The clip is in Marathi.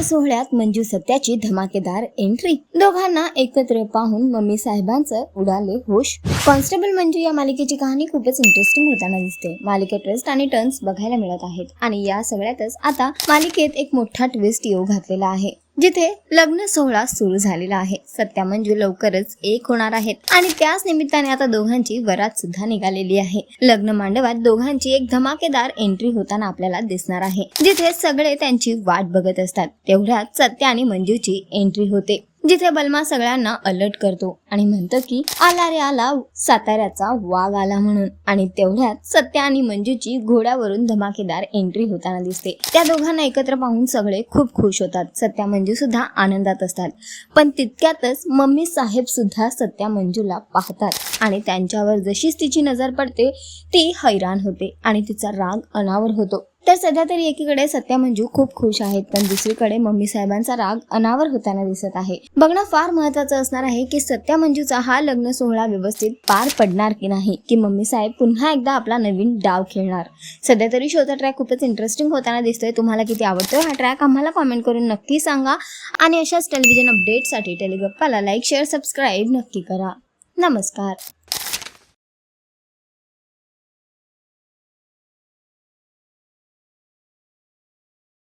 या सोहळ्यात मंजू सत्याची धमाकेदार एंट्री दोघांना एकत्र पाहून मम्मी साहेबांचं उडाले होश. कॉन्स्टेबल मंजू या मालिकेची कहाणी खूपच इंटरेस्टिंग होताना दिसते. मालिकेत ट्विस्ट आणि टर्न्स बघायला मिळत आहेत. आणि या सगळ्यातच आता मालिकेत एक मोठा ट्विस्ट येऊ घातलेला आहे. जिथे लग्न सोहळा सुरू झालेला आहे. सत्या मंजू लवकरच एक होणार आहेत. आणि त्याच निमित्ताने आता दोघांची वरात सुद्धा निघालेली आहे. लग्न मांडवात दोघांची एक धमाकेदार एंट्री होताना आपल्याला दिसणार आहे. जिथे सगळे त्यांची वाट बघत असतात. तेवढ्यात सत्या आणि मंजूची एंट्री होते. जिथे बलमा सगळ्यांना अलर्ट करतो आणि म्हणतो की आला रे आला साताऱ्याचा वाघ आला म्हणून. आणि तेवढ्यात सत्या आणि मंजूची घोड्यावरून धमाकेदार एंट्री होताना दिसते. त्या दोघांना एकत्र पाहून सगळे खूप खुश होतात. सत्या मंजू सुद्धा आनंदात असतात. पण तितक्यातच मम्मी साहेब सुद्धा सत्या मंजूला पाहतात. आणि त्यांच्यावर जशीच तिची नजर पडते ती हैराण होते आणि तिचा राग अनावर होतो. तर सध्या तरी एकीकडे सत्या मंजू खूप खुश आहेत पण दुसरीकडे मम्मी साहेबांचा राग अनावर होताना दिसत आहे. बघणं फार महत्वाचं असणार आहे की सत्या मंजूचा हा लग्न सोहळा व्यवस्थित पार पडणार की नाही की मम्मी साहेब पुन्हा एकदा आपला नवीन डाव खेळणार. सध्या तरी शोचा ट्रॅक खूपच इंटरेस्टिंग होताना दिसतोय. तुम्हाला किती आवडतोय हा ट्रॅक आम्हाला कॉमेंट करून नक्की सांगा. आणि अशाच टेलिव्हिजन अपडेटसाठी टेलिगप्पाला लाईक शेअर सबस्क्राईब नक्की करा. नमस्कार.